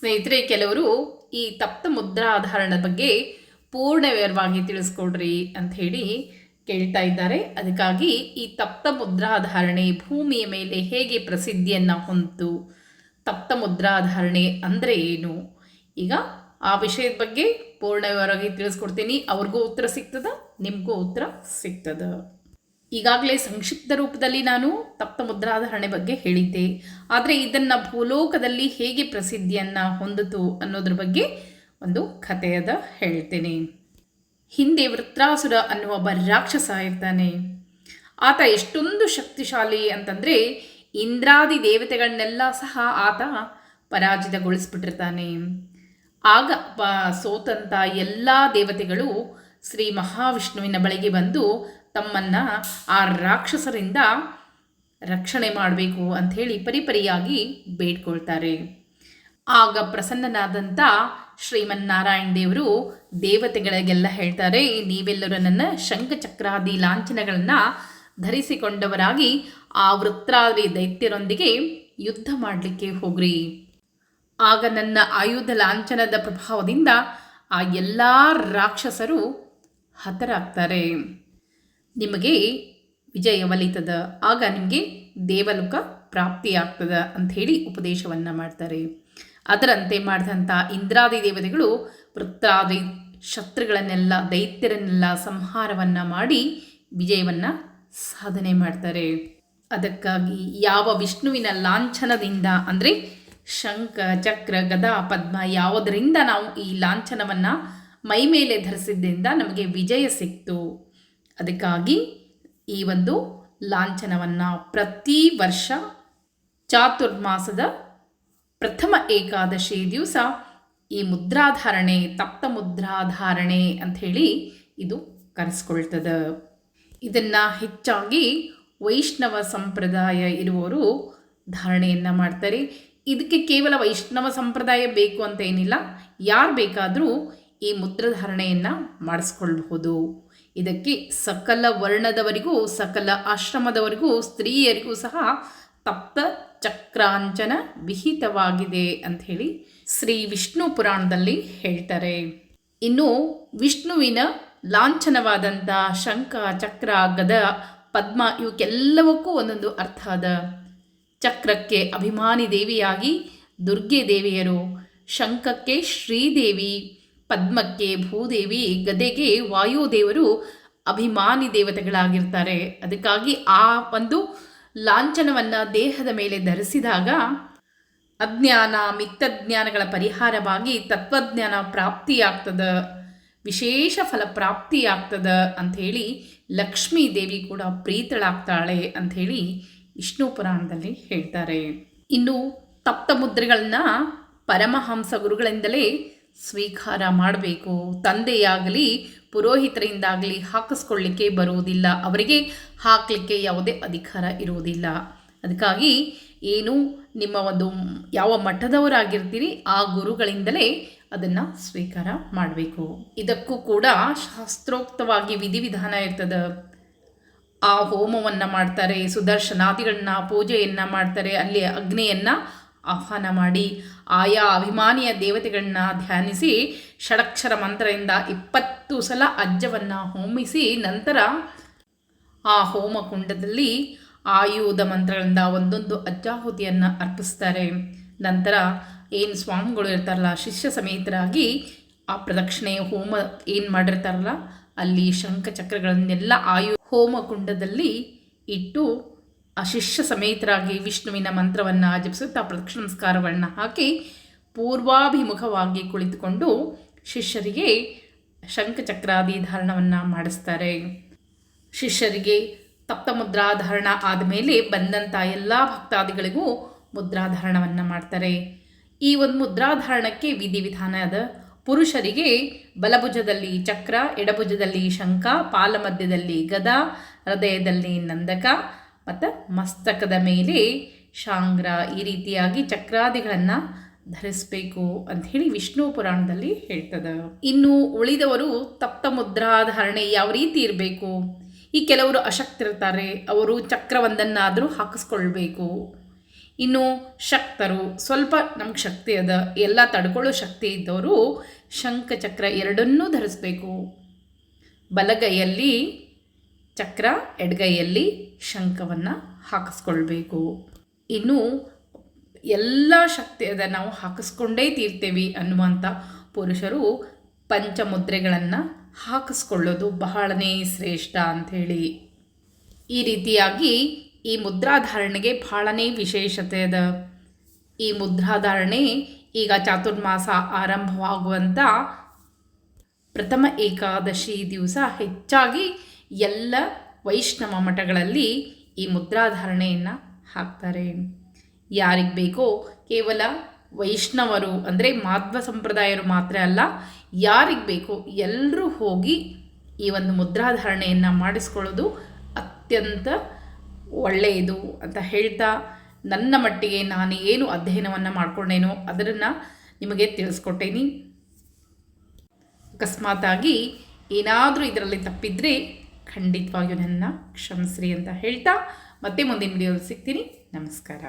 ಸ್ನೇಹಿತರೆ, ಕೆಲವರು ಈ ತಪ್ತ ಮುದ್ರಾಧಾರಣದ ಬಗ್ಗೆ ಪೂರ್ಣ ವಿವರವಾಗಿ ತಿಳಿಸ್ಕೊಡ್ರಿ ಅಂತ ಹೇಳಿ ಕೇಳ್ತಾ ಇದ್ದಾರೆ. ಅದಕ್ಕಾಗಿ ಈ ತಪ್ತ ಮುದ್ರಾಧಾರಣೆ ಭೂಮಿಯ ಮೇಲೆ ಹೇಗೆ ಪ್ರಸಿದ್ಧಿಯನ್ನು ಹೊಂದಿತು ತಪ್ತ ಮುದ್ರಾಧಾರಣೆ ಅಂದರೆ ಏನು? ಈಗ ಆ ವಿಷಯದ ಬಗ್ಗೆ ಪೂರ್ಣ ವಿವರವಾಗಿ ತಿಳಿಸ್ಕೊಡ್ತೀನಿ. ಅವ್ರಿಗೂ ಉತ್ತರ ಸಿಗ್ತದ, ನಿಮಗೂ ಉತ್ತರ ಸಿಗ್ತದ. ಈಗಾಗಲೇ ಸಂಕ್ಷಿಪ್ತ ರೂಪದಲ್ಲಿ ನಾನು ತಪ್ತ ಮುದ್ರಾಧಾರಣೆ ಬಗ್ಗೆ ಹೇಳಿದ್ದೆ. ಆದರೆ ಇದನ್ನು ಭೂಲೋಕದಲ್ಲಿ ಹೇಗೆ ಪ್ರಸಿದ್ಧಿಯನ್ನು ಹೊಂದಿತು ಅನ್ನೋದ್ರ ಬಗ್ಗೆ ಒಂದು ಕಥೆಯದ ಹೇಳ್ತೇನೆ. ಹಿಂದೆ ವೃತ್ರಾಸುರ ಅನ್ನುವ ಒಬ್ಬ ರಾಕ್ಷಸ ಇರ್ತಾನೆ. ಆತ ಎಷ್ಟೊಂದು ಶಕ್ತಿಶಾಲಿ ಅಂತಂದರೆ ಇಂದ್ರಾದಿ ದೇವತೆಗಳನ್ನೆಲ್ಲ ಸಹ ಆತ ಪರಾಜಿತಗೊಳಿಸ್ಬಿಟ್ಟಿರ್ತಾನೆ. ಆಗ ಪ ಸೋತಂತ ಎಲ್ಲ ದೇವತೆಗಳು ಶ್ರೀ ಮಹಾವಿಷ್ಣುವಿನ ಬಳಿಗೆ ಬಂದು ತಮ್ಮನ್ನು ಆ ರಾಕ್ಷಸರಿಂದ ರಕ್ಷಣೆ ಮಾಡಬೇಕು ಅಂಥೇಳಿ ಪರಿಪರಿಯಾಗಿ ಬೇಡ್ಕೊಳ್ತಾರೆ. ಆಗ ಪ್ರಸನ್ನನಾದಂಥ ಶ್ರೀಮನ್ನಾರಾಯಣ ದೇವರು ದೇವತೆಗಳಿಗೆಲ್ಲ ಹೇಳ್ತಾರೆ, ನೀವೆಲ್ಲರೂ ನನ್ನ ಶಂಖಚಕ್ರಾದಿ ಲಾಂಛನಗಳನ್ನು ಧರಿಸಿಕೊಂಡವರಾಗಿ ಆ ವೃತ್ರಾದಿ ದೈತ್ಯರೊಂದಿಗೆ ಯುದ್ಧ ಮಾಡಲಿಕ್ಕೆ ಹೋಗ್ರಿ. ಆಗ ನನ್ನ ಆಯುಧ ಲಾಂಛನದ ಪ್ರಭಾವದಿಂದ ಆ ಎಲ್ಲ ರಾಕ್ಷಸರು ಹತರಾಗ್ತಾರೆ. ನಿಮಗೆ ವಿಜಯ ಒಲಿತದ ಆಗ ನಿಮಗೆ ದೇವಲೋಕ ಪ್ರಾಪ್ತಿಯಾಗ್ತದ ಅಂಥೇಳಿ ಉಪದೇಶವನ್ನು ಮಾಡ್ತಾರೆ. ಅದರಂತೆ ಮಾಡಿದಂಥ ಇಂದ್ರಾದಿ ದೇವತೆಗಳು ವೃತ್ತಾದಿ ಶತ್ರುಗಳನ್ನೆಲ್ಲ, ದೈತ್ಯರನ್ನೆಲ್ಲ ಸಂಹಾರವನ್ನು ಮಾಡಿ ವಿಜಯವನ್ನು ಸಾಧನೆ ಮಾಡ್ತಾರೆ. ಅದಕ್ಕಾಗಿ ಯಾವ ವಿಷ್ಣುವಿನ ಲಾಂಛನದಿಂದ ಅಂದರೆ ಶಂಖ, ಚಕ್ರ, ಗದಾ, ಪದ್ಮ ಯಾವುದರಿಂದ ನಾವು ಈ ಲಾಂಛನವನ್ನು ಮೈ ಮೇಲೆ ಧರಿಸಿದ್ದರಿಂದ ನಮಗೆ ವಿಜಯ ಸಿಕ್ತು. ಅದಕ್ಕಾಗಿ ಈ ಒಂದು ಲಾಂಛನವನ್ನು ಪ್ರತಿ ವರ್ಷ ಚಾತುರ್ಮಾಸದ ಪ್ರಥಮ ಏಕಾದಶಿ ದಿವಸ ಈ ಮುದ್ರಾಧಾರಣೆ, ತಪ್ತ ಮುದ್ರಾಧಾರಣೆ ಅಂಥೇಳಿ ಇದು ಕರೆಸ್ಕೊಳ್ತದೆ. ಇದನ್ನು ಹೆಚ್ಚಾಗಿ ವೈಷ್ಣವ ಸಂಪ್ರದಾಯ ಇರುವವರು ಧಾರಣೆಯನ್ನು ಮಾಡ್ತಾರೆ. ಇದಕ್ಕೆ ಕೇವಲ ವೈಷ್ಣವ ಸಂಪ್ರದಾಯ ಬೇಕು ಅಂತ ಏನಿಲ್ಲ, ಯಾರು ಬೇಕಾದರೂ ಈ ಮುದ್ರಧಾರಣೆಯನ್ನು ಮಾಡಿಸ್ಕೊಳ್ಬಹುದು. ಇದಕ್ಕೆ ಸಕಲ ವರ್ಣದವರಿಗೂ, ಸಕಲ ಆಶ್ರಮದವರಿಗೂ, ಸ್ತ್ರೀಯರಿಗೂ ಸಹ ತಪ್ತ ಚಕ್ರಾಂಚನ ವಿಹಿತವಾಗಿದೆ ಅಂತ ಹೇಳಿ ಶ್ರೀ ವಿಷ್ಣು ಪುರಾಣದಲ್ಲಿ ಹೇಳ್ತಾರೆ. ಇನ್ನು ವಿಷ್ಣುವಿನ ಲಾಂಛನವಾದಂಥ ಶಂಖ, ಚಕ್ರ, ಗದ, ಪದ್ಮ ಇವಕ್ಕೆಲ್ಲವಕ್ಕೂ ಒಂದೊಂದು ಅರ್ಥ ಅದ. ಚಕ್ರಕ್ಕೆ ಅಭಿಮಾನಿ ದೇವಿಯಾಗಿ ದುರ್ಗೆ ದೇವಿಯರು, ಶಂಖಕ್ಕೆ ಶ್ರೀದೇವಿ ಪದ್ಮಕ್ಕೆ ಭೂದೇವಿ ಗದೆಗೆ ವಾಯುದೇವರು ಅಭಿಮಾನಿ ದೇವತೆಗಳಾಗಿರ್ತಾರೆ. ಅದಕ್ಕಾಗಿ ಆ ಒಂದು ಲಾಂಛನವನ್ನು ದೇಹದ ಮೇಲೆ ಧರಿಸಿದಾಗ ಅಜ್ಞಾನ, ಮಿತ್ತಜ್ಞಾನಗಳ ಪರಿಹಾರವಾಗಿ ತತ್ವಜ್ಞಾನ ಪ್ರಾಪ್ತಿಯಾಗ್ತದ, ವಿಶೇಷ ಫಲ ಪ್ರಾಪ್ತಿಯಾಗ್ತದ ಅಂಥೇಳಿ ಲಕ್ಷ್ಮೀ ದೇವಿ ಕೂಡ ಪ್ರೀತಳಾಗ್ತಾಳೆ ಅಂಥೇಳಿ ವಿಷ್ಣು ಪುರಾಣದಲ್ಲಿ ಹೇಳ್ತಾರೆ. ಇನ್ನು ತಪ್ತ ಮುದ್ರೆಗಳನ್ನ ಪರಮಹಂಸ ಗುರುಗಳಿಂದಲೇ ಸ್ವೀಕಾರ ಮಾಡಬೇಕು. ತಂದೆಯಾಗಲಿ, ಪುರೋಹಿತರಿಂದಾಗಲಿ ಹಾಕಿಸ್ಕೊಳ್ಳಿಕ್ಕೆ ಬರುವುದಿಲ್ಲ. ಅವರಿಗೆ ಹಾಕಲಿಕ್ಕೆ ಯಾವುದೇ ಅಧಿಕಾರ ಇರುವುದಿಲ್ಲ. ಅದಕ್ಕಾಗಿ ಏನು ನಿಮ್ಮ ಒಂದು ಯಾವ ಮಠದವರಾಗಿರ್ತೀರಿ, ಆ ಗುರುಗಳಿಂದಲೇ ಅದನ್ನು ಸ್ವೀಕಾರ ಮಾಡಬೇಕು. ಇದಕ್ಕೂ ಕೂಡ ಶಾಸ್ತ್ರೋಕ್ತವಾಗಿ ವಿಧಿವಿಧಾನ ಇರ್ತದೆ. ಆ ಹೋಮವನ್ನು ಮಾಡ್ತಾರೆ, ಸುದರ್ಶನಾದಿಗಳನ್ನ, ಪೂಜೆಯನ್ನು ಮಾಡ್ತಾರೆ, ಅಲ್ಲಿ ಅಗ್ನಿಯನ್ನು ಆಹ್ವಾನ ಮಾಡಿ ಆಯಾ ಅಭಿಮಾನಿಯ ದೇವತೆಗಳನ್ನ ಧ್ಯಾನಿಸಿ ಷಡಕ್ಷರ ಮಂತ್ರದಿಂದ ಇಪ್ಪತ್ತು ಸಲ ಅಜ್ಜವನ್ನು ಹೋಮಿಸಿ ನಂತರ ಆ ಹೋಮ ಕುಂಡದಲ್ಲಿ ಆಯುಧ ಮಂತ್ರಗಳಿಂದ ಒಂದೊಂದು ಅಜ್ಜಾಹುತಿಯನ್ನು ಅರ್ಪಿಸ್ತಾರೆ. ನಂತರ ಏನು ಸ್ವಾಮಿಗಳು ಇರ್ತಾರಲ್ಲ, ಶಿಷ್ಯ ಸಮೇತರಾಗಿ ಆ ಪ್ರದಕ್ಷಿಣೆ ಹೋಮ ಏನು ಮಾಡಿರ್ತಾರಲ್ಲ, ಅಲ್ಲಿ ಶಂಖಚಕ್ರಗಳನ್ನೆಲ್ಲ ಆಯು ಹೋಮ ಕುಂಡದಲ್ಲಿ ಇಟ್ಟು ಆ ಶಿಷ್ಯ ಸಮೇತರಾಗಿ ವಿಷ್ಣುವಿನ ಮಂತ್ರವನ್ನು ಜಪಿಸುತ್ತಾ ಪ್ರದಕ್ಷಿಣಸ್ಕಾರವನ್ನು ಹಾಕಿ ಪೂರ್ವಾಭಿಮುಖವಾಗಿ ಕುಳಿತುಕೊಂಡು ಶಿಷ್ಯರಿಗೆ ಶಂಖಚಕ್ರಾದಿ ಧಾರಣವನ್ನು ಮಾಡಿಸ್ತಾರೆ. ಶಿಷ್ಯರಿಗೆ ತಪ್ತ ಮುದ್ರಾಧಾರಣ ಆದಮೇಲೆ ಬಂದಂಥ ಎಲ್ಲ ಭಕ್ತಾದಿಗಳಿಗೂ ಮುದ್ರಾಧಾರಣವನ್ನು ಮಾಡ್ತಾರೆ. ಈ ಒಂದು ಮುದ್ರಾಧಾರಣಕ್ಕೆ ವಿಧಿವಿಧಾನ ಅದ. ಪುರುಷರಿಗೆ ಬಲಭುಜದಲ್ಲಿ ಚಕ್ರ, ಎಡಭುಜದಲ್ಲಿ ಶಂಖ, ಪಾಲಮಧ್ಯದಲ್ಲಿ ಗದ, ಹೃದಯದಲ್ಲಿ ನಂದಕ ಮತ್ತು ಮಸ್ತಕದ ಮೇಲೆ ಶಾಂಗ್ರ ಈ ರೀತಿಯಾಗಿ ಚಕ್ರಾದಿಗಳನ್ನು ಧರಿಸಬೇಕು ಅಂಥೇಳಿ ವಿಷ್ಣು ಪುರಾಣದಲ್ಲಿ ಹೇಳ್ತದೆ. ಇನ್ನು ಉಳಿದವರು ತಪ್ತ ಮುದ್ರಾಧಾರಣೆ ಯಾವ ರೀತಿ ಇರಬೇಕು? ಈ ಕೆಲವರು ಅಶಕ್ತಿರ್ತಾರೆ, ಅವರು ಚಕ್ರವೊಂದನ್ನಾದರೂ ಹಾಕಿಸ್ಕೊಳ್ಬೇಕು. ಇನ್ನು ಶಕ್ತರು, ಸ್ವಲ್ಪ ನಮ್ಗೆ ಶಕ್ತಿ ಅದ, ಎಲ್ಲ ತಡ್ಕೊಳ್ಳೋ ಶಕ್ತಿ ಇದ್ದವರು ಶಂಖ ಚಕ್ರ ಎರಡನ್ನೂ ಧರಿಸ್ಬೇಕು. ಬಲಗೈಯಲ್ಲಿ ಚಕ್ರ ಎಡಗೈಯಲ್ಲಿ ಶಂಖವನ್ನು ಹಾಕಿಸ್ಕೊಳ್ಬೇಕು. ಇನ್ನು ಎಲ್ಲ ಶಕ್ತಿ ನಾವು ಹಾಕಿಸ್ಕೊಂಡೇ ತೀರ್ತೇವೆ ಅನ್ನುವಂಥ ಪುರುಷರು ಪಂಚಮುದ್ರೆಗಳನ್ನು ಹಾಕಿಸ್ಕೊಳ್ಳೋದು ಬಹಳನೇ ಶ್ರೇಷ್ಠ ಅಂಥೇಳಿ. ಈ ರೀತಿಯಾಗಿ ಈ ಮುದ್ರಾಧಾರಣೆಗೆ ಬಹಳನೇ ವಿಶೇಷತೆ ಅದ. ಈ ಮುದ್ರಾಧಾರಣೆ ಈಗ ಚಾತುರ್ಮಾಸ ಆರಂಭವಾಗುವಂಥ ಪ್ರಥಮ ಏಕಾದಶಿ ದಿವಸ ಹೆಚ್ಚಾಗಿ ಎಲ್ಲ ವೈಷ್ಣವ ಮಠಗಳಲ್ಲಿ ಈ ಮುದ್ರಾಧಾರಣೆಯನ್ನು ಹಾಕ್ತಾರೆ. ಯಾರಿಗೆ ಬೇಕೋ ಕೇವಲ ವೈಷ್ಣವರು ಅಂದರೆ ಮಾಧ್ವ ಸಂಪ್ರದಾಯರು ಮಾತ್ರ ಅಲ್ಲ, ಯಾರಿಗೆ ಬೇಕೋ ಎಲ್ಲರೂ ಹೋಗಿ ಈ ಒಂದು ಮುದ್ರಾಧಾರಣೆಯನ್ನು ಮಾಡಿಸ್ಕೊಳ್ಳೋದು ಅತ್ಯಂತ ಒಳ್ಳೆಯದು ಅಂತ ಹೇಳ್ತಾ ನನ್ನ ಮಟ್ಟಿಗೆ ನಾನು ಏನು ಅಧ್ಯಯನವನ್ನು ಮಾಡಿಕೊಂಡೇನೋ ಅದನ್ನು ನಿಮಗೆ ತಿಳಿಸ್ಕೊಟ್ಟೇನಿ. ಅಕಸ್ಮಾತಾಗಿ ಏನಾದರೂ ಇದರಲ್ಲಿ ತಪ್ಪಿದರೆ ಖಂಡಿತವಾಗಿಯೂ ನನ್ನ ಕ್ಷಮಿಸ್ರಿ ಅಂತ ಹೇಳ್ತಾ ಮತ್ತೆ ಮುಂದಿನ ವಿಡಿಯೋದಲ್ಲಿ ಸಿಗ್ತೀನಿ. ನಮಸ್ಕಾರ.